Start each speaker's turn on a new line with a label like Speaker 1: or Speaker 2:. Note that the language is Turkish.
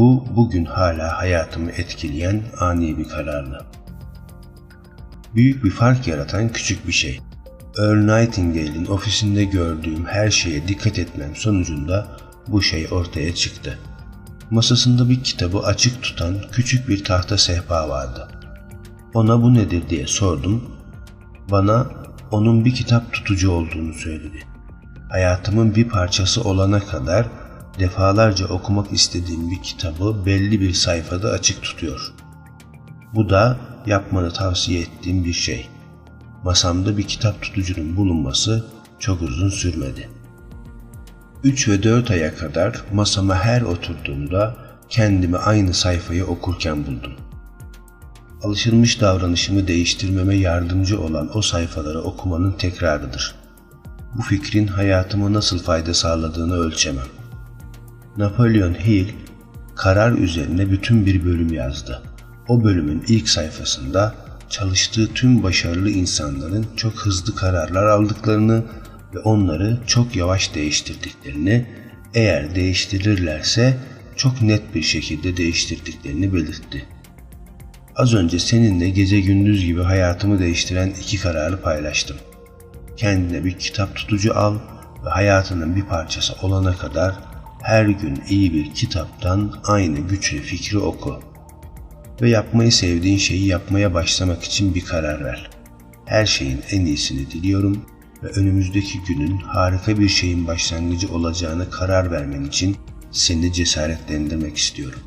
Speaker 1: Bu bugün hala hayatımı etkileyen ani bir karardı. Büyük bir fark yaratan küçük bir şey. Earl Nightingale'in ofisinde gördüğüm her şeye dikkat etmem sonucunda bu şey ortaya çıktı. Masasında bir kitabı açık tutan küçük bir tahta sehpa vardı. Ona bu nedir diye sordum. Bana onun bir kitap tutucu olduğunu söyledi. Hayatımın bir parçası olana kadar defalarca okumak istediğim bir kitabı belli bir sayfada açık tutuyor. Bu da yapmanı tavsiye ettiğim bir şey. Masamda bir kitap tutucunun bulunması çok uzun sürmedi. 3 ve 4 aya kadar masama her oturduğumda kendimi aynı sayfayı okurken buldum. Alışılmış davranışımı değiştirmeme yardımcı olan o sayfaları okumanın tekrarıdır. Bu fikrin hayatıma nasıl fayda sağladığını ölçemem. Napolyon Hill karar üzerine bütün bir bölüm yazdı. O bölümün ilk sayfasında çalıştığı tüm başarılı insanların çok hızlı kararlar aldıklarını ve onları çok yavaş değiştirdiklerini, eğer değiştirirlerse çok net bir şekilde değiştirdiklerini belirtti. Az önce seninle gece gündüz gibi hayatımı değiştiren iki kararı paylaştım. Kendine bir kitap tutucu al ve hayatının bir parçası olana kadar her gün iyi bir kitaptan aynı güçlü fikri oku. Ve yapmayı sevdiğin şeyi yapmaya başlamak için bir karar ver. Her şeyin en iyisini diliyorum ve önümüzdeki günün harika bir şeyin başlangıcı olacağını karar vermen için seni cesaretlendirmek istiyorum.